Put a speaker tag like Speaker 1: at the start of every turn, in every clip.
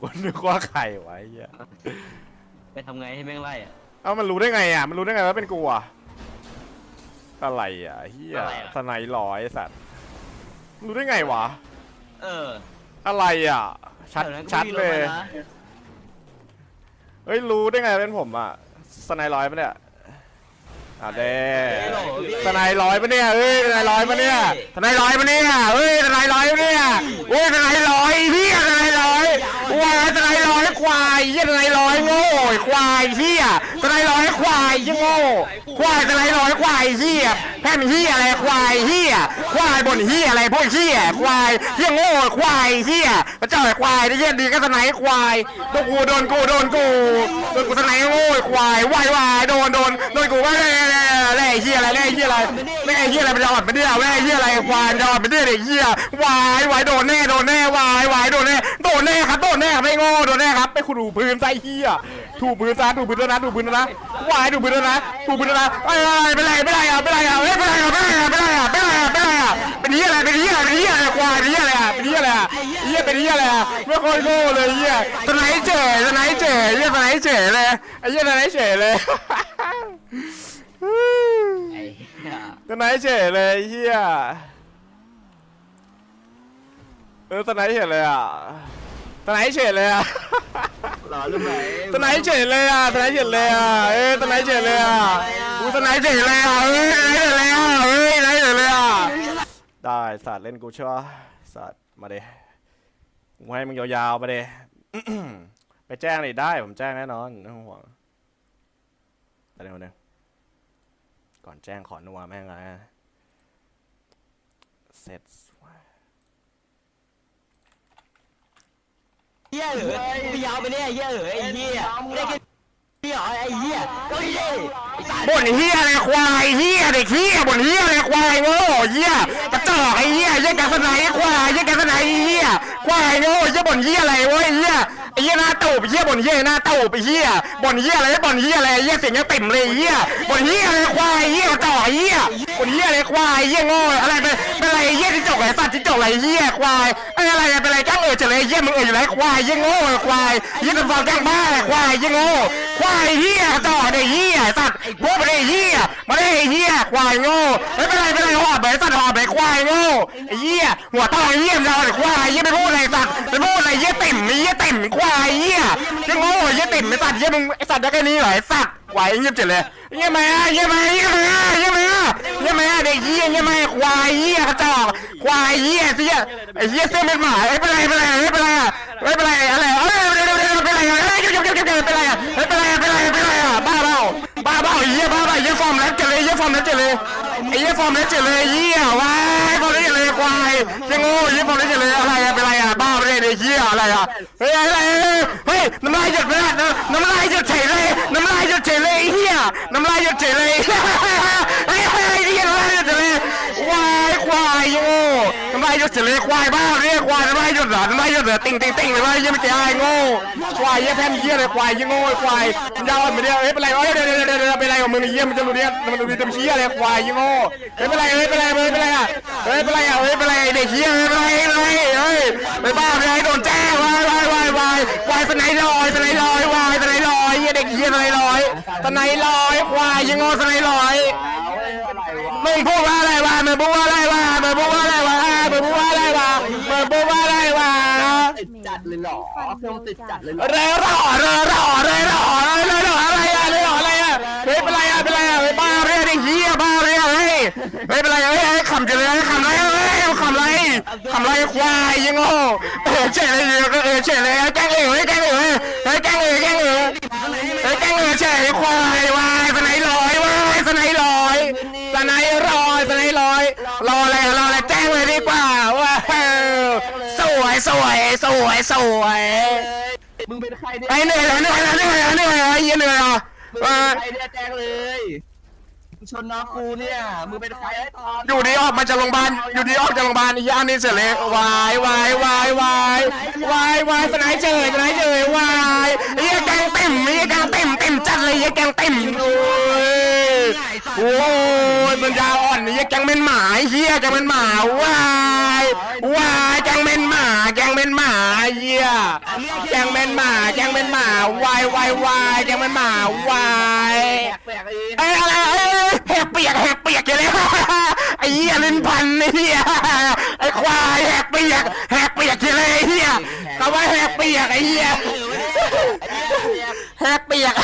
Speaker 1: กูนึกว่าใครวะไอ้เหี้ย
Speaker 2: ไปทำไงให้แม่งไล่อะ
Speaker 1: เอ้ามันรู้ได้ไงอะ มันรู้ได้ไงว่าเป็นกูอะอะไรอะเฮีย
Speaker 2: อะไรอะ
Speaker 1: สไนด์ร้อยไอ้สัตว์รู้ได้ไงวะ
Speaker 2: เออ
Speaker 1: อะไรอะ ชัด
Speaker 2: แถวนั้นก็
Speaker 1: ชัด
Speaker 2: มีร
Speaker 1: เล
Speaker 2: ถ
Speaker 1: ย
Speaker 2: มานะ
Speaker 1: เฮ้ยรู้ได้ไงเป็นผมอะสไนด์ร้อยปะเนี่ยอะเด้
Speaker 2: เฮ้ยโหลพี่
Speaker 1: สไนด์ร้อยปะเนี่ยเฮ้ยสไนด์ร้อยปะเนี่ยสไนด์ร้อยปะเนี่ยเฮ้ยสไนด์ร้อยปะเนี่ยโอ้ยสไนด์ร้อยเฮียสไนด์ร้อย ควายสไนด์ร้อยควายเฮียสไนด์ร้อยโง่ควายเฮียสไนด์ร้อยควายเฮียโง่ควายสไนด์ร้อยควายเฮีย แพ่นเฮียอะไรควายเฮียควายบนเฮียอะไรพวกเฮียควายเฮียโง่ควายเฮียพระเจ้าไอ้ควายได้เฮียดีก็สไนด์ควายโดนกูโดนกูโดนกูโดนกูสไนด์โง่ควายวายวายโดนโดนโดนกูว่าแล่แล่แล่เฮียอะไรแล่เฮียอะไรแล่เฮียอะไรมันจะอดมันเดียวแล่เฮียอะไรควายมันจะออดมันเดียวเด็กเฮียวายวายโดนแน่โดนแน่วายวายโดนแน่โดนแน่ครับโดนแน่ครับไม่โง่โดนแน่ครับ ไปคุณดูพื้นใส่เฮียถูพื้นซะถูพื้นแล้วนะถูพื้นแล้วนะวายถูพื้นแล้วนะถูพื้นแล้วนะไอ้ไม่ไรไม่ไรอะไม่ไรอะไม่ไรอะไม่ไรอะไม่ไรอะไม่ไรอะไม่ไรอะเป็นเฮียอะไรเป็นเฮียอะไรเป็นเฮียอะไรควายเป็นเฮียอะไรอะเป็นเฮียอะไรอะเฮียเป็นเฮียอะไรอะไม่ค่อยโง่เลยเฮียสไนเจ๋สไนเจ๋เฮียสไนเจ๋เลยไอ้เฮียสไนเจ๋เลย
Speaker 2: ไอ้เหี้ย
Speaker 1: สไนเจ๋เลยเฮียเออสไนเฉยเลยอะ สไนเฉยเลยอะ
Speaker 2: หล่อรู้ไหม
Speaker 1: สไนเฉยเลยอะสไนเฉยเลยอะเอ้ยสไนเฉยเลยอะกูสไนเฉยเลยอะเอ้ยสไนเฉยเลยอะเอ้ยสไนเฉยเลยอะได้สัตว์เล่นกูชัวร์สัตว์มาเดกูให้มึงยาวๆมาเดไปแจ้งเลยได้ผมแจ้งแน่นอนไม่ต้องห่วงแต่เดี๋ยวนึงก่อนแจ้งขอนัวแม่งเลยนะเสร็จ
Speaker 2: เหี้ ยเหรอพี่ยาวไปเนี่ยเหี้ยเหรอไอ้เหี้ยได้แค่เหี้ยเหรอไอ้เหี้ยก็ไม่ได้ไอ้สัตว์
Speaker 1: บ่นเฮียอะไรควายเฮียเด็กเฮียบ่นเฮียอะไรควายโง่เฮียกระจอกไอ้เฮียเฮียกาสไนควายเฮียกาสไนเฮียควายโง่เฮียบ่นเฮียอะไรเว้ยเฮียไอ้เฮียหน้าตูบเฮียบ่นเฮียหน้าตูบไอ้เฮียบ่นเฮียอะไรบ่นเฮียอะไรเฮียเสียงยังติ่มเลยเฮียบ่นเฮียอะไรควายเฮียกระจอกเฮีย บ่นเฮียอะไรควายเฮียโง่อะไรเป็นเป็นอะไรเฮียที่จกไอ้สัตว์ที่จกอะไรเฮียควายไอ้อะไรเป็นอะไรจ้างเออเฉลยเฮียมึงเอออยู่ไหนควายเฮียโง่ควายเฮียเป็นฟองจ้างบ้าควายเฮียโง่ควายเฮียกระจอกไอ้เฮียสัตว์พวกมันไอ้เฮียมาได้ไอ้เฮียควายโง่ไม่เป็นไรไม่เป็นไรหอบไปสัตว์หอบไปควายโง่ไอ้เฮียหัวตองไอ้เฮียมันจะเอาไอ้ควายเฮียไปพูดอะไรสัตว์ไปพูดอะไรเฮียติ่มไอ้เฮียติ่มควายเฮียเฮียโง่เฮียติ่มไอ้สัตว์เฮียมึงไอ้สัตว์ได้แค่นี้เหรอไอ้สัตว์ ควเงียบเฉยเลยเงียบไหมเงียบไหมเงียบไหมเงียบไหมเงียบไหมเด็กเฮียเงียบไหมควายเฮียกระจอกควายเฮียเฮียไอ้เฮียเสื้อเป็นหมาไอ้เป็นไรเป็นไรไม่เป็นไรไม่เป็นไรอะไรเอ้ยเป็นไรเป็นไรเป็นไรเป็นไรเป็นไรเป็นไรเป็นไรบ้าเปล่าบ้าเปล่าเฮียบ้าเปล่าเฮียฟอร์มแล้วเจเลยเฮียฟอร์มแล้วเจเลยไอ้เฮียฟอร์มแล้วเจเลยเฮียวายฟอร์มแล้วเจเลยควายเฮียโง่เฮียฟอร์มแล้วเจเลยอะไรอะเป็นไรอะบ้าไปเลยเฮียอะไรอะเฮ้ยอะไรเฮ้ยน้ำลายหยดเลยน้ำลายหยดเฉยเลย ดเฉยเลยเฮียน้ำลายหยดเฉยเลยเฮ้ยเฮ้ยเฮียน้ำลายหยดเฉยเลยควายควายโง่น้ำลายหยดเฉยเลยควายบ้าเรียกควายน้ำลายหยดเหรอน้ำลายหยดเหรอติ่งติ่งติ่งเลยว่าเฮียไม่ใจโง่ควายเฮียแพนเฮียเลยควายเฮียโง่ควายยาวไม่ได้เฮ้ยเป็นไรเฮ้ยเดี๋ยวเดี๋ยวเดี๋ยวเป็นไรของมึงเฮียมันจะรู้เนี่ยมันรู้จะเฮียอะไรควายเฮียโง่เฮ้ยเป็นไรเฮ้ยเป็นไรเฮ้ยเป็นไรอะเฮ้ยเป็นไรอะเฮ้ยเป็นไรเด็กเฮียเฮ้ยเป็นไรเฮ้ยเฮ้ยไปบ้าไปไอ้โดนแจ้งวายวายวายวายวายสไนลอยสไนลอยวายสไนลอยเฮียเด็กเฮียสไนลอย สไนลอยควายเฮียโง่สไนลอยมึงพูดว่าอะไรวะมึงพูดว่าอะไรวะมึงพูดว่าอะไรวะมึงพูดว่าอะไรวะมึงพูดว่าอะไรวะ
Speaker 2: ติดจัดเลยเหรอเครื่องติดจัดเลยเหรอ
Speaker 1: เร่อร่อเร่อร่อเร่อร่อเร่อร่ออะไรอะเร่อร่ออะไรอะเฮ้ยเป็นไรอะเป็นไรอะเฮ้ยบ้าเร่อดิเฮียบ้าเร่อเฮ้ยเฮ้ยเป็นไรเฮ้ยเฮ้ยขำจะเลยขำไรเฮ้ยขำไรขำไรควายยังโง่เออเฉยเลยเออเฉยเลยแกล้งเอ๋ยแกล้งเอ๋ยเฮ้ยแกล้งเอ๋ยแกล้งเอ๋ย เฮ้ยแกล้งเอ๋ยเฉยควายวายสไนลอยวายสไนลอยสไนลอยสไนลอย รออะไรรออะไรแจ้งเลยดีกว่าว้าวสวยสวยสวยสวย
Speaker 2: มึงเป็นใครเนี่ย
Speaker 1: ไอ้เหนื่อยเหนื่อยเหนื่อยเหนื่อยไอ้เหี้ยเหนื่อยอะ
Speaker 2: มึง
Speaker 1: เอ
Speaker 2: เป็น
Speaker 1: อ
Speaker 2: ใครเนี่ยแจ้งเลยมึงชนน้องกูเนี่ยมึงเป็นใครไอ้ตอน
Speaker 1: อยู่ดีออกมาจากโรงพยาบาลอยู่ดีออกจากโรงพยาบาลไอ้เหี้ยอันนี้เสร็จเลยวายวายวายวายวายวายสไนเจยสไนเจยวาย โอ้ยมันยาวอ่อนไอ้เหี้ยแกงเป็นหมาไอ้เหี้ยแกงเป็นหมาวายวายแกงเป็นหมาแกงเป็นหมาไอ้เฮียแกงเป็นหมาแกงเป็นหมาวายวายวายแกงเป็นหมาวาย
Speaker 2: แปลกเอง
Speaker 1: ไอ้อะไรไอ้แหกเปียกแหกเปียกอย่างเลยไอ้เหี้ยลิ้นพันไอ้เหี้ยไอ้ควายแหกเปียกแหกเปียกอย่างเลยไอ้เหี้ยคำว่าแหกเปียกไอ้เหี้ยแหกเปียก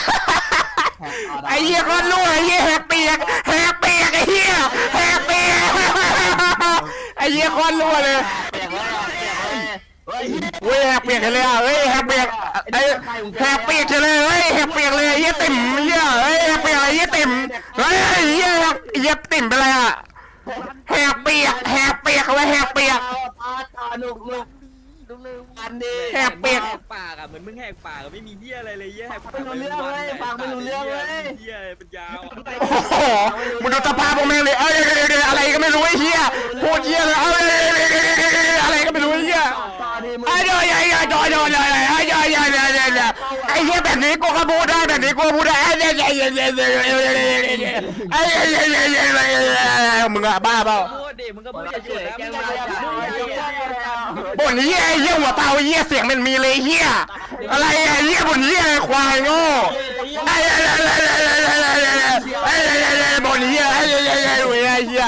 Speaker 1: ไอ้เหี้ยก็รั่วไอ้เหี้ยแหกเปียกแหกเปียกไอ้เหี้ยแหกเปียกไอ้เหี้ยคนรั่วเลย
Speaker 2: เฮ้ย
Speaker 1: เว้ยแหกเปียกเลยอะเฮ้ยแหกเปียกไอ้แหกเปียกเลยเฮ้ยแหกเปียกเลยไอ้เหี้ยติ่มไอ้เหี้ยเฮ้ยแหกเปียกไอ้เหี้ยติ่มเฮ้ยไอ้เหี้ยไอ้เหี้ยติ่มเป็นไรอะแหกเปียกแหกเปียกเอาไว้แหกเปียก
Speaker 2: ตาตาหนุ กหนุกลุกเลยอันดี
Speaker 1: แหกเปียก
Speaker 3: แหกปากอะเหมือนมึงแหกปากอะไม่มีเหี้ยอะไรเลยเหี้ยแหกปาก
Speaker 2: ไม่รู้เรื่องเลยฟังไม่รู้เรื่องเลย
Speaker 3: เหี้ยเป็นยาว
Speaker 1: โอ้โหมึงดูสภาพพวกแม่งเลยเอ้ยอะไรก็ไม่รู้ไอ้เหี้ยพูดเหี้ยเลยเอ้ยอะไรก็ไม่รู้ไอ้เหี้ย
Speaker 2: ตาดีมึง
Speaker 1: ไอ้เดี๋ยวไอ้เดี๋ยวเดี๋ยวเดี๋ยวไอ้เดี๋ยว เดี๋ยวเดี๋ยวเดี๋ยวเดี๋ยไอ้เหี้ยแบบนี้กูก็พูดได้แบบนี้กูพูดได้ไอ้เดี๋ยวเดี๋ยวเดี๋ยวเดี๋ยวเดี๋ยวเดี๋ยไอ้เดี๋ยวเดี๋ยวเดี๋ยวเดี๋ยมึงอะบ้าเปล่า
Speaker 3: พูดดิมึงก็พูดเฉยๆ
Speaker 2: แก
Speaker 3: นะ
Speaker 2: ง
Speaker 3: มึง
Speaker 2: มา
Speaker 3: ก็
Speaker 2: จาก
Speaker 3: พูด
Speaker 2: ไหน
Speaker 3: เหี้ย
Speaker 1: บ่นเหี้ยไอ้เหี้ยหัวเตาเหี้ยเสียงมันมีเลยเหี้ยอะไรอะเหี้ยบ่นเหี้ยควายโง่ไอ้ไอ้ไอ้ไอ้ไอ้ไอ้ไอ้ไอ้บ่นเหี้ยไอ้ไอ้ไอ้ไอ้ไอ้เหี้ย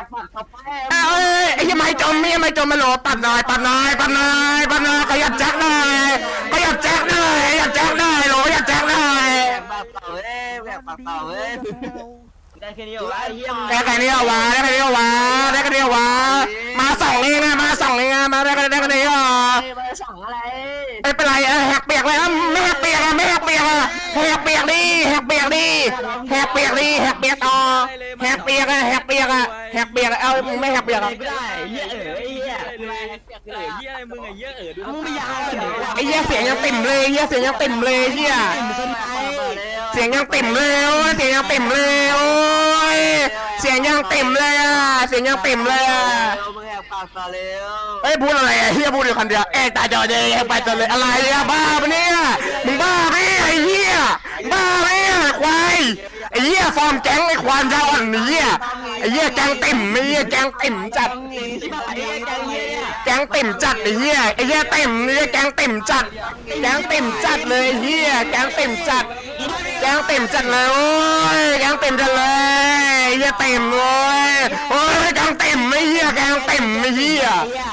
Speaker 2: แอบปัดกับแป้
Speaker 1: เอ้ยไอ้ยังไม่จมไม่ไม่จมมาโหลตัดหน่อยตัดหน่อยตัดหน่อยตัดหน่อยขยับแจ็คหน่อยขยับแจ็คหน่อยขยับแจ็คหน่อยโหลขยับแจ็คหน่อย
Speaker 2: ปากเต่าเอ้ยแบบปากเต่าเอ้ยได้แค่นี้เหรอไอ้เหี้ย
Speaker 1: ได้ใครเนี่ยวะได้ใครเนี่ยวะได้ใครเนี่ยวะมาสองเองนะมาสองเองนะมาได้ใครได้ใครเนี่ย
Speaker 2: ไปสั่งอะไร
Speaker 1: ไม่เป็นไรเออแหกเปียกเลยอะไม่แหกเปียกอะไม่แหกเปียกอะแหกเปียกดิแหกเปียกดิแหกเปียกดิแหกเปียกต่อแหกเปียกอะแหกเปียกอะแห กเปียกเอ้าไม่แหกเปียกอะ
Speaker 2: ไม่ได้เหี้ยเอ๋ยเหี้ย
Speaker 3: เออเหี้ยอะไรมึงไอ้เหี้ยเออดู
Speaker 2: มึงไม่ยาวเลย
Speaker 1: ไอ้เหี้ยเสียงยังติ่มเลยเหี้ยเสียงยังติ่มเลยเหี้ยเสียงยังติ่มเลยโอ้ยเสียงยังติ่มเลยโอ้ยเสียงยังติ่มเลยอะเสียงยังติ่มเลยอะ
Speaker 2: มึงแอบปากต่อเร็ว
Speaker 1: เอ้ยพูดอะไรอะเฮียพูดอยู่คนเดียวเอ้ยตาจอเดยไปจนเลยอะไรอะบ้าปะเนี่ยมึงบ้าไหมไอ้เฮีย บ้าไหมอะควายไอ้เฮียฟอร์มแก๊งไอ้ควานเจ้าอ่อนไอ้เฮียไอ้เฮียแก๊งติ่มไอ้เฮียแก๊งติ่มจัด
Speaker 2: แกงเหี้ย
Speaker 1: แก๊งติ่มจัดไอ้เฮียไอ้เฮียติ่มไอ้เฮียแก๊งติ่มจัด แก๊งติ่มจัดเลยไอ้เฮียแก๊งติ่มจัด แก๊งเต็มจัดเลยโอ้ยแก๊งเต็มจัดเลยเฮียเต็มโอ้ยโอ้ยแก๊งเต็มไม่เฮียแก๊งเต็มไม่เฮีย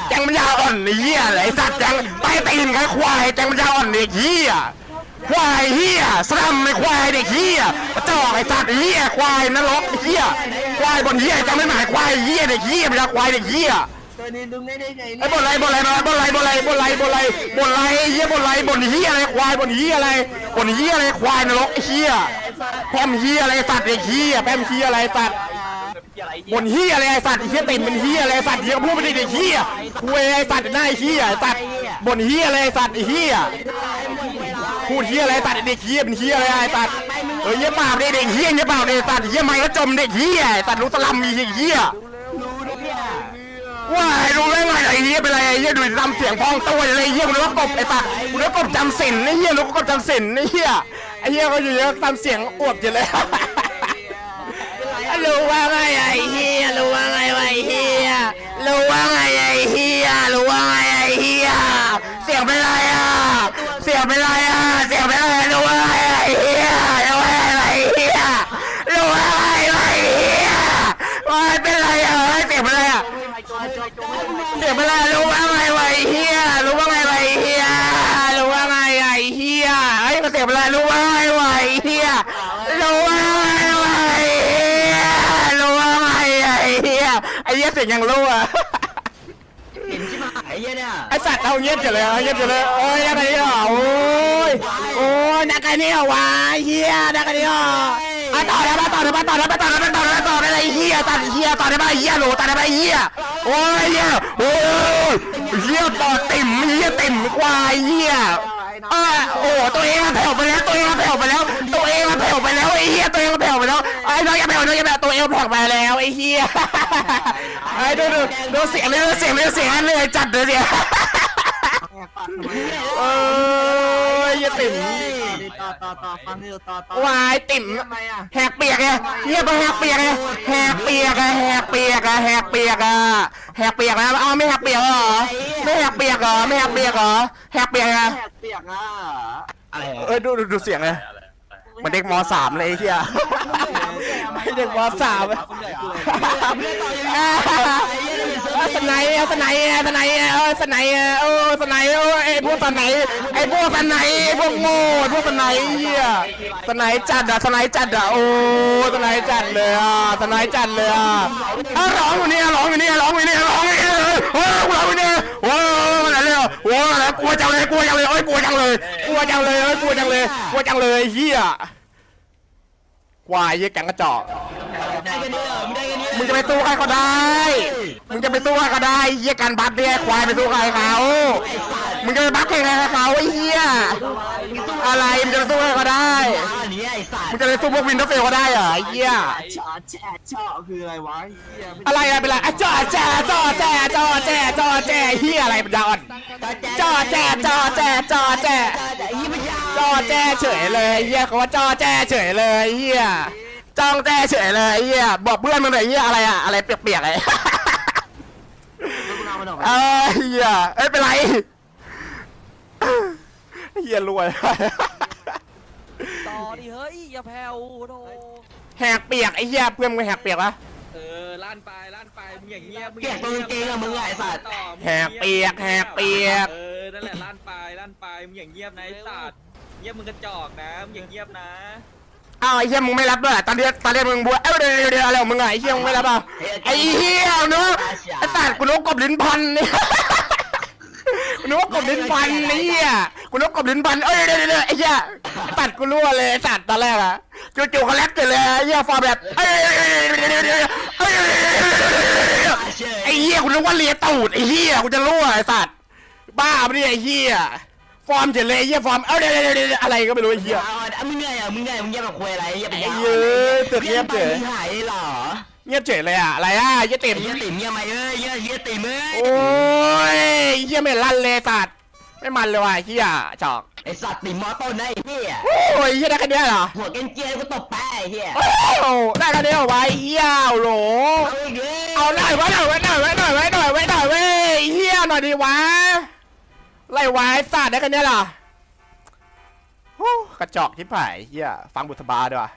Speaker 1: แก๊งมันยาอ่อนไอ้เฮียไอ้สัตว์แก๊งใต้ตีนไอ้ควายแก๊งมันยาอ่อนเด็กเฮีย ควายเฮียสลัมไอ้ควายเด็กเฮียกระจอกไอ้สัตว์เฮียควายนรกไอ้เฮียควายบนเฮียแกงไม่หมายควายเฮียเด็กเฮียมันยาควายเด็กเฮีย
Speaker 2: ตัวนี้ดึงได้ได้ไง
Speaker 1: ไอ้บนไรบนไรบนไรบนไรบนไรบนไรบนไรเฮียบนไรบนเฮียอะไรควายบนเฮียอะไรบนเฮียอะไรควายนรกไอ้เฮียแพมเฮียอะไรสัตว์ไอ้เฮียแพมเฮียอะไรสัตว์บนเฮียอะไรไอ้สัตว์ไอ้เฮียติ่มเป็นเฮียอะไรไอ้สัตว์เฮียก็พูดไม่ได้ไอ้เฮียคุยไอ้สัตว์หน้าไอ้เฮียไอ้สัตว์บนเฮียอะไรไอ้สัตว์ไอ้เฮีย พูดเฮียอะไรไอ้สัตว์เด็กเฮียเป็นเฮียอะไรไอ้สัตว์เออเฮียเปล่าเด็กเด็กเฮียเฮียเปล่าเด็กสัตว์เฮียไม่ก็จมเด็กเฮียไอ้สัตว์รู้สลัมมีเฮียว่าไอ้รู้ได้ไงไอ้เฮียเป็นไรไอ้เฮียดูทำเสียงพองตัวอะไรเฮียกูนึกว่ากบไอ้สัตว์กูนึกว่ากบจำสินไอ้เฮียนึกว่ากบจำสินไอ้เฮียไอ้เฮียก็อยู่เยอะทำเสียงอวบอยู่เลยรู้ว่าไงไอ้เฮียรู้ว่าไงไอ้เฮียรู้ว่าไงไอ้เฮียรู้ว่าไงไอ้เฮียเสียงเป็นไรอะเสียงเป็นไรอะ สียงเป็นไรรู้ว่าไงไอ้เฮียรู้ว่าไงไอ้เฮียรู้ว่าไงไอ้เฮียไอ้เฮียเสียงยังรู้อะ
Speaker 2: เห็นที่มาไอ้เหี้ยเนี่ย
Speaker 1: ไอ้สัตว์เอาเงียบเฉยเลยเอาเงียบเฉยเลยโอ้ยนักกันเนี่ยโอ้ยโอ้ยนักกันเนี่ยวะเฮียนักกันเนี่ยอะต่อได้ปะต่อได้ปะต่อได้ปะต่อได้ปะต่อได้ปะต่อได้เลยเฮียตัดเฮียต่อได้ปะเฮียโหลตัดได้ปะเฮียโอ้ยเฮียโอ้ยเฮียต่อติ่มเฮียติ่มควายเฮีย อะโอ้ตัวเองมันแผ่วไปแล้วตัวเองมันแผ่วไปแล้ว ตัวเองมันแผ่วไปแล้วไอ้เฮียตัวเองมันแผ่วไปแล้วไอ้น้อยอย่าแผ่วน้อยอย่าแผ่วตัวเองมันแผ่วไปแล้วไอ้เฮียไอ้ดูดูดูเสียงเลยดูเสียงเลยดูเสียงเลยจัดเลยเสียงเอ้ ยอย่าติ่ม
Speaker 2: ต่อต่อต่อต่อฟังอยู่ต่อต่อ
Speaker 1: วายติ่ม
Speaker 2: ทำไมอะ
Speaker 1: แหกเปียกไงเฮียไปแหกเปียกไงแหกเปียกอะแหกเปียกอะแหกเปียกอะแหกเปียกนะเอาไม่แหกเปียกเหรอไม่แหกเปียกเหรอไม่แหกเปียกเหรอแหกเปียกไง
Speaker 2: แหกเปียกอะอะไร
Speaker 1: เอ้ยดูดูดูเสียงเลยเหมันเด็กมสามเลยไอ้เฮียไอ้เด็กมสามเอ สไนด์เอาสไนด์เอาสไนด์เอาสไนด์เอาสไนด์เอาไอพวกสไนด์ไอ้พวกสไนด์พวกโง่พวกสไนด์เฮียสไนด์จัดอะสไนด์จัดอะโอ้สไนด์จัดเลยอะสไนด์จัดเลยอะร้องอยู่นี่ร้องอยู่นี่ร้องอยู่นี่ร้องอยู่นี่โอ้ร้องอยู่นี่โอ้อะไรเลยโอ้อะไรกลัวจังเลยกลัวจังเลยโอ้ยกลัวจังเลยกลัวจังเลยโอ้ยกลัวจังเลยกลัวจังเลยเฮียควายเหี้ยแกงกระจอก
Speaker 2: ได้กันเนี่ยมึงได้กันเนี่ย
Speaker 1: มึงจะไปสู้ใครก็ได้ มึงจะไปสู้ใครก็ได้เหี้ยการบัฟเนี่ยควายไปสู้ใครเขา มึงจะไปบัฟใครเขาไอ้เหี้ยอะไร มึงจะไปสู้ใครก็ได้
Speaker 2: อันนี้ไอ้สัต
Speaker 1: มึง
Speaker 2: ว์
Speaker 1: จะไปสู้พวกวินเทอร์เฟลก็ได้เหรอไอ้เหี้ย
Speaker 2: ชอแช่ชอคืออะไรวะเหี้ย
Speaker 1: อะไรอะเป็นไรอะจ่อแจจ่อแจจ่อแจจ่อแจเหี้ยอะไรเป็นดาวอ่อนจ่อแจจ่อแจจ่อแจ
Speaker 2: ไอ้ยี่มันยาว
Speaker 1: จ่อแจเฉยเลยเหี้ยเขาว่าจ่อแจเฉยเลยเหี้ย จ้องแจเฉยเลยเหี้ยบอกเพื่อนมึงหน่อยเหี้ยอะไรอะอะไรเปียกๆไอ้เอ้ยเฮียเอ้ยเป็นไรเฮียรวย
Speaker 4: ต่อดิเฮ้ยอย่าแผ่วโธ่
Speaker 1: แหกเปียกไอ้เฮียเพื่อนมึงแหกเปียกปะ
Speaker 3: เออล้านไปล้านไปมึงอย่างเงี้ยมึง
Speaker 2: เปียกตัวเกงอะมึงไอ้สัตว์
Speaker 3: ต่อ
Speaker 1: แหกเปียกแหกเปียก
Speaker 3: เออนั่นแหละล้านไปล้านไปมึงอย่างเงียบนะไอ้สัตว์เงียบมึงกระจอกนะมึงอย่างเงียบนะ
Speaker 1: อ้าวไอ้เฮียมึงไม่รับด้วยตอนเรียนตอนเรียนมึงบัวเอ้ยเดี๋ยวเดี๋ยวเดี๋ยวอะไรของมึงอะไอ้เฮียมึงไม่รับอะไอ้เฮียเนาะไอ้สัตว์กูนึกว่ากบลิ้นพันเนี่ยกูนึกว่ากบลิ้นพันไอ้เฮียกูนึกว่ากบลิ้นพันเอ้ยเดี๋ยวเดี๋ยวเดี๋ยวไอ้เฮียไอ้สัตว์กูรั่วเลยไอ้สัตว์ตอนแรกอะจู่ๆเขาแลกกันเลยไอ้เฮียฟอร์มแบบเอ้ยเดี๋ยวเดี๋ยวเดี๋ยวเดี๋ยวเอ้ยไอ้เหี้ยคุณนึกว่าเลียตูดไอ้เหี้ยกูจะรั่วไอ้สัตว์บ้าปะเนี่ยไอ้เหี้ย ฟอร์มเฉยเลยไอ้เหี้ยฟอร์ม เอ้าเดี๋ยวเดี๋ยวเดี๋ยวอะไรก็ไม่รู้ไอ้เหี้ย
Speaker 2: เอามึงเหนื่อยอะมึงเหนื่อยมึงเงียบแบบคุยอะไรเงียบไป
Speaker 1: ไอ้เหี้ยตึกเงียบเฉย
Speaker 2: มึงหายเหรอ
Speaker 1: เงียบเฉยเลยอะอะไรอะไอ้เหี้ยเต็ม
Speaker 2: เงียบติ่มเงียบไหมเอ้ยเงียบเงียบติ่มเอ้ย
Speaker 1: โอ้ยไอ้เหี้ยไม่ลั่นเลยสัตว์ไม่มันเลยว่ะไอ้เหี้ยจอก
Speaker 2: ไอสัตว์ติ่มมอต้นนะไอ้เหี้ย
Speaker 1: โอ้ยไอ้เหี้ยได้แค่เนี้ยเหรอ
Speaker 2: หัวเกนเจียนกูตบแป้ไอ้เหี้ย
Speaker 1: โอ้ได้แค่เนี้ยเหรอวะไอ้เหี้ยโหล
Speaker 2: เอาอีกเลย
Speaker 1: เอาหน่อยไว้หน่อยไว้หน่อยไว้หน่อยไว้หน่อยไว้หน่อยเว้ยไอ้เหี้ยหน่อยดีวะ ไล่วายสัตว์ได้กันเนี้ยเหรอโอ้กระจอกที่ผายเฮียฟังบุษบาด้วย